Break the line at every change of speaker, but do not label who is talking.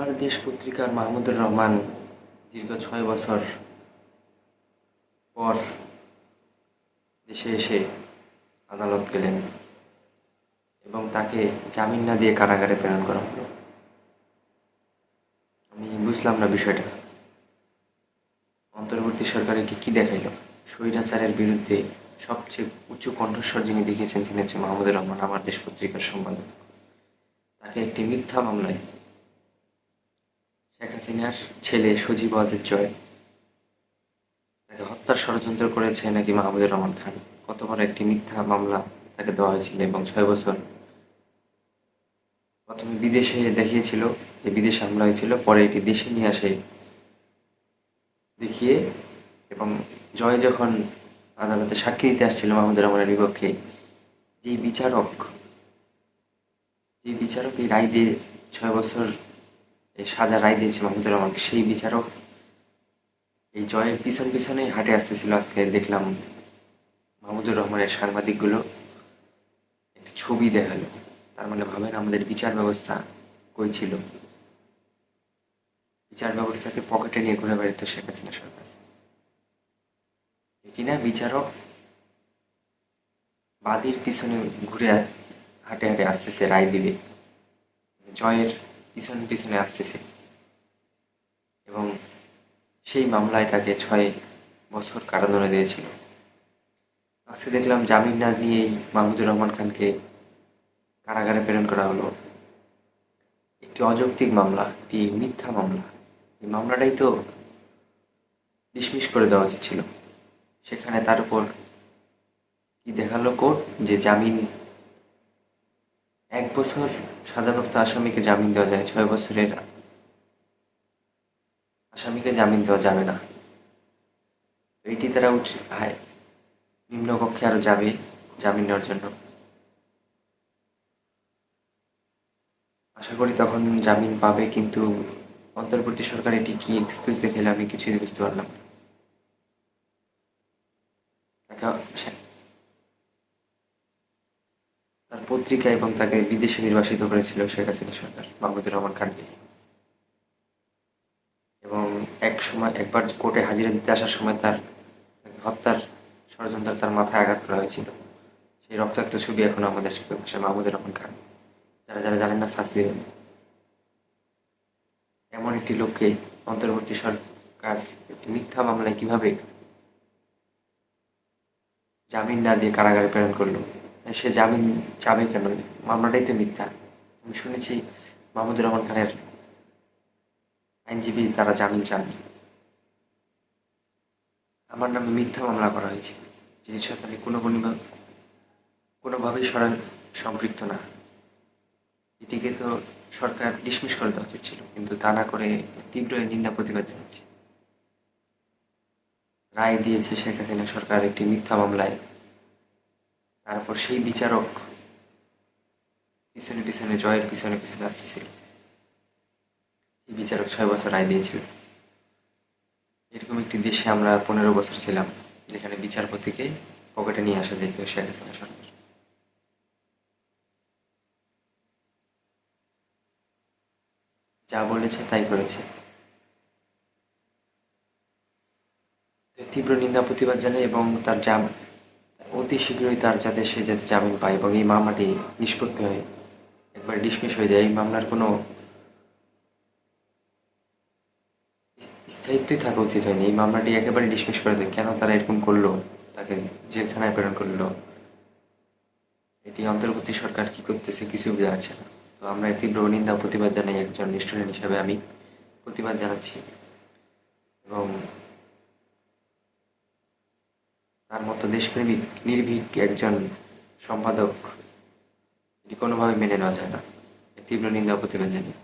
আমার দেশ পত্রিকার মাহমুদুর রহমান দীর্ঘ ছয় বছর পর দেশে এসে আদালত গেলেন এবং তাকে জামিন না দিয়ে কারাগারে প্রেরণ করা হলো। আমি বুঝলাম না বিষয়টা। অন্তর্বর্তী সরকার কি কী দেখাইল? স্বৈরাচারের বিরুদ্ধে সবচেয়ে উঁচু কণ্ঠস্বর যিনি দেখিয়েছেন, তিনি হচ্ছে মাহমুদুর রহমান, আমার দেশ পত্রিকার সম্পাদক। তাকে একটি মিথ্যা মামলায় শেখ হাসিনার ছেলে সজীব ওয়াজেদ জয়। তাকে হত্যার ষড়যন্ত্র করেছে নাকি মাহমুদুর রহমান খান। কত বড় একটি মিথ্যা মামলা তাকে দেওয়া হয়েছিল এবং ছয় বছর প্রথমে বিদেশে দেখিয়েছিল যে বিদেশে হামলা হয়েছিল, পরে এটি দেশে নিয়ে আসে, দেখিয়ে এবং জয় যখন আদালতে সাক্ষী দিতে আসছিল মাহমুদুর রহমানের বিপক্ষে যেই বিচারক, যে বিচারক এই রায় দিয়ে ছয় বছর সাজা রায় দিয়েছে মাহমুদুর রহমানকে, সেই বিচারক এই জয়ের পিছন পিছনে হাঁটে আসতেছিল আজকে। দেখলাম মাহমুদুর রহমানের সাংবাদিকগুলো একটি ছবি দেখাল। তার মানে ভাবেন আমাদের বিচার ব্যবস্থা কই ছিল? বিচার ব্যবস্থাকে পকেটে নিয়ে ঘুরে বেড়াতে শেখ হাসিনা সরকার। কিনা বিচারক বাদীর পিছনে ঘুরে হাঁটে হাঁটে আসতেছে, রায় দিবে। জয়ের পিছন পিছনে আসতেছে। এবং সেই মামলায় তাকে ছয় বছর কারাদণ্ড দিয়েছিল। আজকে দেখলাম জামিন না নিয়েই মাহমুদুর রহমান খানকে কারাগারে প্রেরণ করা হলো। একটি অযৌক্তিক মামলা, একটি মিথ্যা মামলা। এই মামলাটাই তো ডিসমিস করে দেওয়া উচিত ছিল। সেখানে তার উপর কি দেখাল কোর্ট যে জামিন এক বছর সাজাপ্রাপ্ত আসামিকে জামিন দেওয়া যায়, ছয় বছরের আসামিকে জামিন দেওয়া যাবে না। এটি তারা উচ্চ নিম্নকক্ষে আরও যাবে জামিন নেওয়ার জন্য। আশা করি তখন জামিন পাবে, কিন্তু অন্তর্বর্তী সরকার এটি কি এক্সকিউজ দেখালে আমি কিছুই বুঝতে পারলাম না। তাকে সে- তার পত্রিকা এবং তাকে বিদেশে নির্বাসিত করেছিল শেখ হাসিনা সরকার, মাহমুদুর রহমান খানকে। এবং এক সময়, একবার কোর্টে হাজিরা দিতে আসার সময় তার হত্যার ষড়যন্ত্র তার মাথায় আঘাত করা হয়েছিল। সেই রক্তাক্ত ছবি এখন আমাদের চোখে মাহমুদুর রহমান খান। যারা যারা জানেন না, শাস্তি দেবেন। এমন একটি লোককে অন্তর্বর্তী সরকার একটি মিথ্যা মামলায় কীভাবে জামিন না দিয়ে কারাগারে প্রেরণ করল? সে জামিন চাবে কেন? মামলাটাই তো মিথ্যা। আমি শুনেছি মাহমুদুর রহমান খানের আইনজীবী, তারা জামিন চান। আমার নামে মিথ্যা মামলা করা হয়েছে। যিনি সাথে কোনো কোনোভাবে কোনোভাবেই সরান সম্পৃক্ত না। এটিকে তো সরকার ডিসমিস করে দেওয়া উচিত ছিল, কিন্তু তা না করে তীব্র নিন্দা প্রতিবাদ জানাচ্ছে। রায় দিয়েছে শেখ হাসিনা সরকার একটি মিথ্যা মামলায়। তারপর সেই বিচারক পিছনে পিছনে জয়ের পিছনে পিছনে আসতেছিল। এই বিচারক ছয় বছর রায় দিয়েছিল। এরকম একটি দেশে আমরা পনেরো বছর ছিলাম, যেখানে বিচারপতিকে পকেটে নিয়ে আসা যেত শেখ হাসিনা সরকার। যা বলেছে তাই করেছে। তীব্র নিন্দা, প্রতিবাদ জানাই এবং তার জাম অতি শীঘ্রই তার যাতে সে যাতে জামিন পায় এবং এই মামলাটি নিষ্পত্তি হয়। একবার ডিসমিস হয়ে যায়। এই মামলার কোনো স্থায়িত্বই থাকা উচিত হয়নি। এই মামলাটি একেবারে ডিসমিস করে দেয় কেন তারা এরকম করল? তাকে জেলখানায় প্রেরণ করল। এটি অন্তর্বর্তী সরকার কি করতেছে কিছু বোঝা যাচ্ছে না। তো আমরা তীব্র নিন্দা প্রতিবাদ জানাই একজন স্টুডেন্ট হিসাবে আমি প্রতিবাদ জানাচ্ছি। এবং তার মতো দেশপ্রেমিক, নির্ভীক একজন সম্পাদক এটি কোনোভাবে মেনে নেওয়া যায় না। তীব্র নিন্দা প্রতিবাদ জানাই।